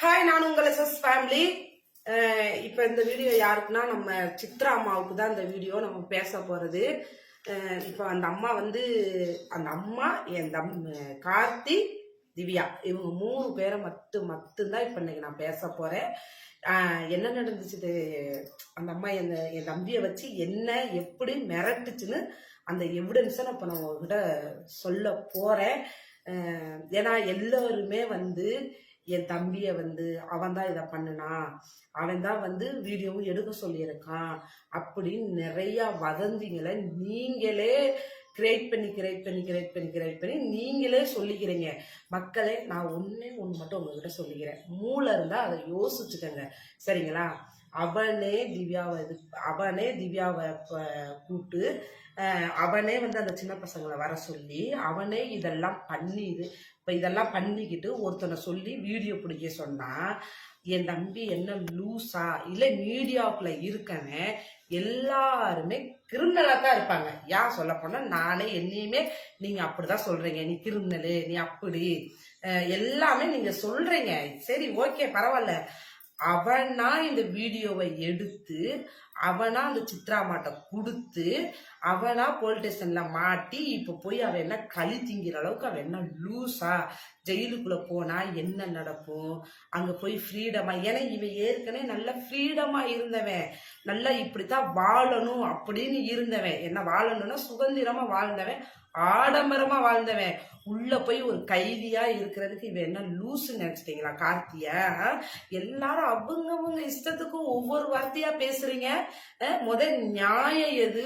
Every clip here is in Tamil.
ஹாய் நான் உங்கள் எஸ்எஸ் ஃபேமிலி இப்போ இந்த வீடியோ யாருக்குன்னா நம்ம சித்ரா அம்மாவுக்கு தான் இந்த வீடியோ நம்ம பேச போகிறது இப்போ அந்த அம்மா வந்து அந்த அம்மா என் தம் கார்த்தி திவ்யா. இவங்க மூணு பேரை மட்டும் மட்டும்தான் இப்போ இன்னைக்கு நான் பேச போகிறேன் என்ன நடந்துச்சுது? அந்த அம்மா என் என் தம்பியை வச்சு என்ன எப்படி மிரட்டுச்சுன்னு அந்த எவிடன்ஸை நான் இப்போ நான் உங்ககிட்ட சொல்ல போகிறேன் ஏன்னா எல்லோருமே வந்து என் தம்பியை வந்து அவன் தான் இதை பண்ணுனா அவன் தான் வந்து வீடியோவும் எடுக்க சொல்லியிருக்கான் அப்படின்னு நிறைய வதந்திங்களை நீங்களே கிரியேட் பண்ணி கிரியேட் பண்ணி கிரியேட் பண்ணி கிரியேட் பண்ணி நீங்களே சொல்லிக்கிறீங்க. மக்களே நான் ஒன்றே ஒன்று மட்டும் உங்ககிட்ட சொல்லிக்கிறேன். மூளை இருந்தால் அதை யோசிச்சுக்கோங்க. சரிங்களா? அவனே திவ்யாவை இது அவனே திவ்யாவை கூப்பிட்டு அவனே வந்து அந்த சின்ன பசங்களை வர சொல்லி அவனே இதெல்லாம் பண்ணி இது இப்போ இதெல்லாம் பண்ணிக்கிட்டு ஒருத்தனை சொல்லி வீடியோ பிடிக்க சொன்னால் என் தம்பி என்ன லூஸா இல்லை மீடியாவுக்குள்ள இருக்கவன் எல்லாருமே கிரிமினலாக தான் இருப்பாங்க. ஏன் சொல்ல போனால் நானே என்னையுமே நீங்கள் அப்படி தான் சொல்கிறீங்க நீ கிரிமினலு நீ அப்படி எல்லாமே நீங்கள் சொல்கிறீங்க சரி ஓகே பரவாயில்ல. அவனா இந்த வீடியோவை எடுத்து அவனா அந்த சித்ரா மாட்டை கொடுத்து அவனா போலீஸ் ஸ்டேஷன்ல மாட்டி இப்போ போய் அவன் என்ன களி திங்கிற அளவுக்கு அவன் என்ன லூஸா ஜெயிலுக்குள்ள போனா என்ன நடக்கும்? அங்க போய் ஃப்ரீடமா ஏன்னா இவன் ஏற்கனவே நல்ல ஃப்ரீடமா இருந்தவன். நல்லா இப்படித்தான் வாழணும் அப்படின்னு இருந்தவன். என்ன வாழணும்னா சுதந்திரமா வாழ்ந்தவன் ஆடம்பரமா வாழ்ந்தவன். உள்ள போய் ஒரு கைதியா இருக்கிறதுக்கு இவன் என்ன லூசு நினைச்சிட்டீங்களா கார்த்திய? எல்லாரும் அவங்கவுங்க இஷ்டத்துக்கும் ஒவ்வொரு வார்த்தையா பேசுறீங்க. முத நியாயம் எது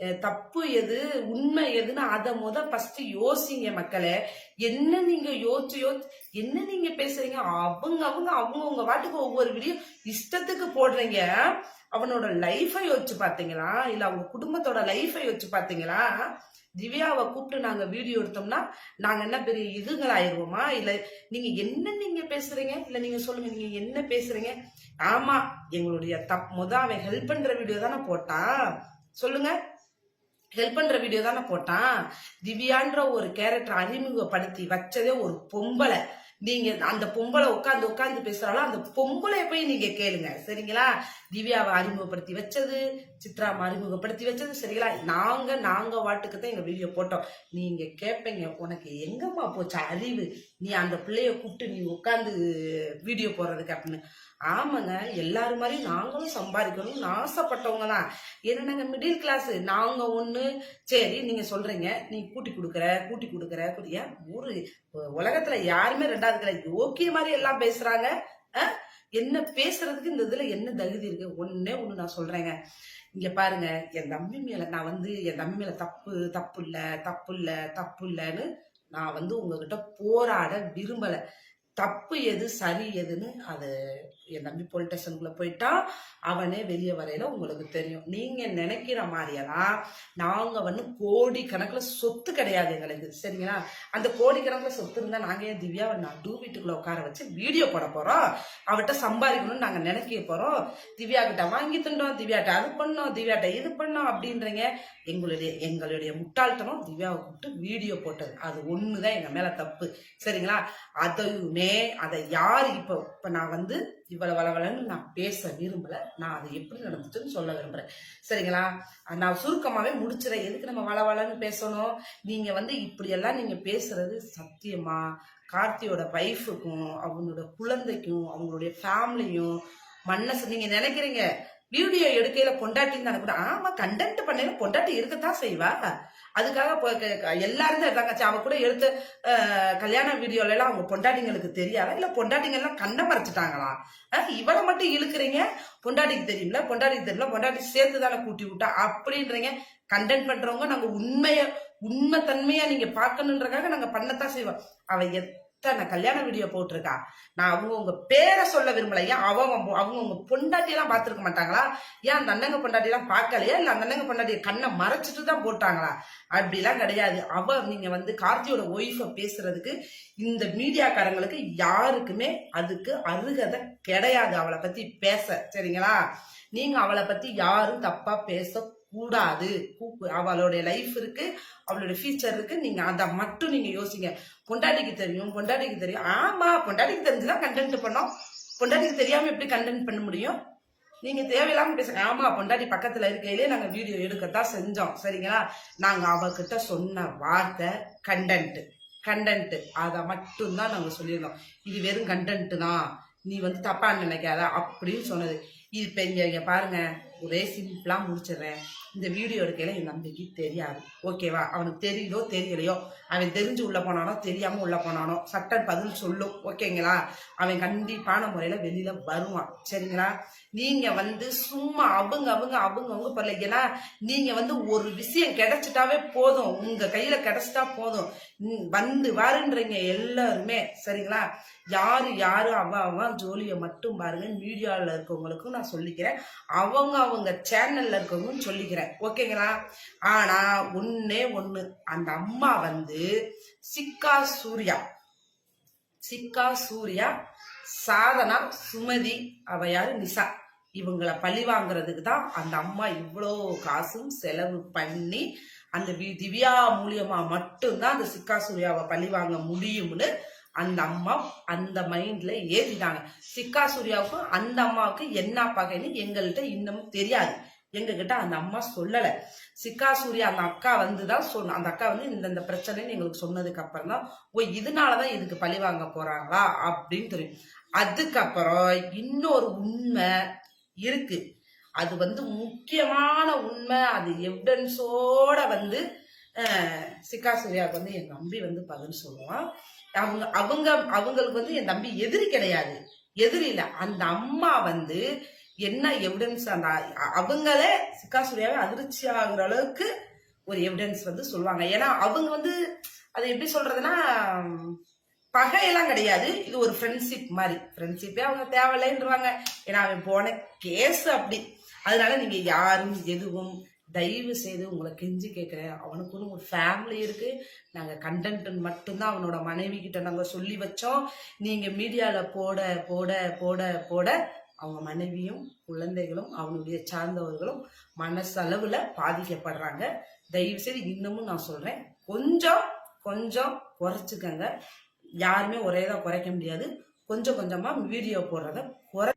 அஹ், தப்பு எது உண்மை எதுன்னு அதை முத ஃபர்ஸ்ட் யோசிங்க மக்களே. என்ன நீங்க யோசிச்சு யோசிச்சு என்ன நீங்க பேசுறீங்க? அவங்க அவங்க அவங்கவுங்க வாட்டுக்கு ஒவ்வொரு வீடியோ இஷ்டத்துக்கு போடுறீங்க. அவனோட லைஃபை யோசிச்சு பார்த்தீங்களா? இல்ல அவங்க குடும்பத்தோட லைஃபை யோசிச்சு பார்த்தீங்களா? திவ்யாவை கூப்பிட்டு நாங்க வீடியோ எடுத்தோம்னா நாங்க என்ன பெரிய இதுங்களாயிருவோமா? இல்ல நீங்க என்ன நீங்க பேசுறீங்க? இல்ல நீங்க சொல்லுங்க நீங்க என்ன பேசுறீங்க? ஆமா எங்களுடைய தப் முத அவன் ஹெல்ப் பண்ற வீடியோ தானே போட்டான். சொல்லுங்க. ஹெல்ப் பண்ற வீடியோ தானே போட்டான். திவ்யான்ற ஒரு கேரக்டர் அறிமுகப்படுத்தி வச்சதே ஒரு பொம்பளை. நீங்க அந்த பொம்பளை உட்காந்து உட்காந்து பேசுறாலும் அந்த பொம்பளைய போய் நீங்க கேளுங்க. சரிங்களா? திவ்யாவை அறிமுகப்படுத்தி வச்சது சித்ராவை அறிமுகப்படுத்தி வச்சது சரிங்களா? நாங்க நாங்க வாட்டுக்கு தான் எங்க வீடியோ போட்டோம். நீங்க கேட்பீங்க உனக்கு எங்கம்மா போச்சு அறிவு? நீ அந்த பிள்ளைய கூப்பிட்டு நீ உட்காந்து வீடியோ போடுறதுக்கு அப்படின்னு. ஆமாங்க எல்லாரும் மாதிரி நாங்களும் சம்பாதிக்கணும்னு ஆசைப்பட்டவங்க தான். ஏன்னா மிடில் கிளாஸ் நாங்கள் ஒன்று சரி நீங்கள் சொல்கிறீங்க நீ கூட்டி கொடுக்குற கூட்டி கொடுக்குற கூட்டி- ஏன் உலகத்தில் யாருமே ரெண்டாவது கிடையாது யோக்கிய மாதிரி எல்லாம் பேசுகிறாங்க என்ன பேசுறதுக்கு இந்த இதில் என்ன தகுதி இருக்கு? ஒன்னே ஒன்று நான் சொல்கிறேங்க இங்கே பாருங்க என் தம்பி மேலே நான் வந்து என் தம்பி மேலே தப்பு தப்பு இல்லை தப்பு இல்லை தப்பு இல்லைன்னு நான் வந்து உங்ககிட்ட போராட விரும்பலை. தப்பு எது சரி எதுன்னு அது என் தம்பி போலீஸ் ஸ்டேஷனுக்குள்ள போயிட்டா அவனே வெளியே வரையில உங்களுக்கு தெரியும். நீங்க நினைக்கிற மாதிரியெல்லாம் நாங்க வந்து கோடி கணக்குல சொத்து கிடையாது எங்களுக்கு. சரிங்களா? அந்த கோடி கணக்குல சொத்து இருந்தா நாங்க ஏன் திவ்யாவை நடு வீட்டுக்குள்ள உட்கார வச்சு வீடியோ போட போறோம்? அவட்ட சம்பாதிக்கணும்னு நாங்க நினைக்க போறோம். திவ்யா கிட்ட வாங்கி தின்றோம் திவ்யாட்ட அது பண்ணோம் திவ்யாட்ட இது பண்ணோம் அப்படின்றீங்க. எங்களுடைய எங்களுடைய முட்டாள்தனம் திவ்யாவை கூப்பிட்டு வீடியோ போட்டது. அது ஒண்ணுதான் எங்க மேல தப்பு. சரிங்களா? அதையுமே அதை யார் இப்போ இப்போ நான் வந்து இவ்வளவு வளவலன்னு நான் பேச விரும்பலை நான் அது எப்படி நடந்துச்சுன்னு சொல்ல விரும்புறேன். சரிங்களா? நான் சுருக்கமாகவே முடிச்சிடறேன். எதுக்கு நம்ம வளவலன்னு பேசணும்? நீங்கள் வந்து இப்படியெல்லாம் நீங்கள் பேசுறது சத்தியமா? கார்த்தியோட வைஃபுக்கும் அவங்களோட குழந்தைக்கும் அவங்களுடைய ஃபேமிலியும் மண்ணை நீங்கள் நினைக்கிறீங்க வீடியோ எடுக்கையில பொண்டாட்டின்னு தானே கூட ஆமா கண்டென்ட் பண்ணையில பொண்டாட்டி இருக்கத்தான் செய்வா. அதுக்காக எல்லாருமே இருக்காங்க. அவ கூட எடுத்து கல்யாண வீடியோல எல்லாம் அவங்க பொண்டாட்டிங்களுக்கு தெரியாதா? இல்ல பொண்டாட்டிங்க எல்லாம் கண்ணை மறைச்சிட்டாங்களா? இவளை மட்டும் இழுக்கிறீங்க? பொண்டாட்டிக்கு தெரியும்ல பொண்டாட்டிக்கு தெரியல பொண்டாட்டி சேர்த்து தானே கூட்டி விட்டா? அப்படின்றீங்க. கண்டென்ட் பண்றவங்க நாங்க உண்மைய உண்மை தன்மையா நீங்க பாக்கணுன்றக்காக நாங்க பண்ணத்தான் செய்வோம். அவ இத்தனை கல்யாண வீடியோ போட்டிருக்கா. நான் அவங்கவுங்க பேரை சொல்ல விரும்பலையா அவங்க அவங்கவுங்க பொண்டாட்டியெல்லாம் பார்த்துருக்க மாட்டாங்களா? ஏன் அந்த அண்ணங்க பொண்டாட்டியெல்லாம் பார்க்கலையா? இல்லை அந்த அண்ணங்க பொண்டாட்டியை கண்ணை மறைச்சிட்டு தான் போட்டாங்களா? அப்படிலாம் கிடையாது. அவ நீங்க வந்து கார்த்தியோட ஒய்ஃபை பேசுறதுக்கு இந்த மீடியாக்காரங்களுக்கு யாருக்குமே அதுக்கு அருகதை கிடையாது. அவளை பத்தி பேச. சரிங்களா? நீங்க அவளை பத்தி யாரும் தப்பா பேச கூடாது. கூ- அவளுடைய லைஃப் இருக்கு அவளுடைய ஃபியூச்சர் இருக்கு. நீங்க அதை மட்டும் நீங்க யோசிங்க. பொண்டாட்டிக்கு தெரியும் பொண்டாட்டிக்கு தெரியும். ஆமா பொண்டாட்டிக்கு தெரிஞ்சுதான் கண்டென்ட் பண்ணோம். பொண்டாட்டிக்கு தெரியாம எப்படி கண்டென்ட் பண்ண முடியும்? நீங்க தேவையில்லாம பேசுங்க. ஆமா பொண்டாட்டி பக்கத்துல இருக்கையிலே நாங்க வீடியோ எடுக்கத்தான் செஞ்சோம். சரிங்களா? நாங்க அவகிட்ட சொன்ன வார்த்தை கண்டென்ட் கண்டென்ட் அதை மட்டும்தான் நாங்க சொல்லியிருந்தோம். இது வெறும் கண்டென்ட் தான். நீ வந்து தப்பா நினைக்காத அப்படின்னு சொன்னது. இது இப்போ இங்க பாருங்க. ஒரே சிம்பிளா முடிச்சிடுறேன். இந்த வீடியோ இருக்கையில என் நம்பிக்கை தெரியாது. ஓகேவா அவனுக்கு தெரியுதோ தெரியலையோ? அவன் தெரிஞ்சு உள்ள போனானோ தெரியாம உள்ள போனானோ? சட்டன் பதில் சொல்லும். ஓகேங்களா அவன் கண்டிப்பான முறையில வெளியில வருவான். சரிங்களா? நீங்க வந்து சும்மா அவங்க அவங்க அவங்க அவங்க பரல நீங்கள் நீங்க வந்து ஒரு விஷயம் கிடைச்சிட்டாவே போதும். உங்க கையில கிடைச்சிட்டா போதும். வந்து வருன்றீங்க எல்லாருமே. சரிங்களா? யாரு யாரு அவ அவன் ஜோலியை மட்டும் பாருங்க. மீடியாவில் இருக்கவங்களுக்கும் நான் சொல்லிக்கிறேன். அவங்க அவங்க சேனல்ல இருக்கவும் சொல்லிக்கிறேன். ஓகேங்களா ஆனா ஒன்னே ஒண்ணு. அந்த அம்மா வந்து சிக்கா சூர்யா. சிக்கா சூர்யா சாதனா சுமதி அவ யாரு? நிஷா. இவங்களை பழி வாங்குறதுக்கு தான் அந்த அம்மா இவ்வளோ காசும் செலவு பண்ணி அந்த திவ்யா மூலியமா மட்டும்தான் அந்த சிக்கா சூர்யாவை பழி வாங்க முடியும்னு அந்த அம்மா அந்த மைண்ட்ல ஏத்திட்டாங்க சிக்கா சூர்யாவுக்கும் அந்த அம்மாவுக்கு என்ன பகைன்னு எங்கள்கிட்ட இன்னமும் தெரியாது. எங்ககிட்ட அந்த அம்மா சொல்லல. சிக்கா சூர்யா அந்த அக்கா வந்து தான் சொன்ன அந்த அக்கா வந்து இந்த இந்த பிரச்சனைன்னு எங்களுக்கு சொன்னதுக்கு அப்புறம் தான் ஓ இதனாலதான் இதுக்கு பழி வாங்க போறாங்களா அப்படின்னு தெரியும். அதுக்கப்புறம் இன்னொரு உண்மை இருக்கு. அது வந்து முக்கியமான உண்மை. அது எவிடன்ஸோட வந்து சிக்கா சூர்யாவுக்கு வந்து என் தம்பி வந்து பதில் சொல்லுவான். அவங்க அவங்க அவங்களுக்கு வந்து என் தம்பி எதிரி கிடையாது. எதிரி இல்லை. அந்த அம்மா வந்து என்ன எவிடன்ஸ் அந்த அவங்களே சிக்கா சூர்யாவே அதிர்ச்சி ஆகுற அளவுக்கு ஒரு எவிடன்ஸ் வந்து சொல்லுவாங்க. ஏன்னா அவங்க வந்து அது எப்படி சொல்றதுன்னா பகையெல்லாம் கிடையாது. இது ஒரு ஃப்ரெண்ட்ஷிப் மாதிரி. ஃப்ரெண்ட்ஷிப்பே அவங்க தேவையில்லைன்றாங்க ஏன்னா அவன் போன கேஸ் அப்படி. அதனால நீங்க யாரும் எதுவும் தயவு செய்து உங்களை கெஞ்சி கேட்குறேன் அவனுக்குன்னு ஒரு ஃபேமிலி இருக்குது நாங்கள் கண்டென்ட் மட்டும்தான் அவனோட மனைவி கிட்ட நாங்கள் சொல்லி வச்சோம். நீங்கள் மீடியாவில் போட போட போட போட அவங்க மனைவியும் குழந்தைகளும் அவனுடைய சார்ந்தவர்களும் மனசளவில் பாதிக்கப்படுறாங்க. தயவு செய்து இன்னமும் நான் சொல்கிறேன் கொஞ்சம் கொஞ்சம் குறைச்சிக்கங்க. யாருமே ஒரே தான் குறைக்க முடியாது. கொஞ்சம் கொஞ்சமாக வீடியோ போடுறத குறை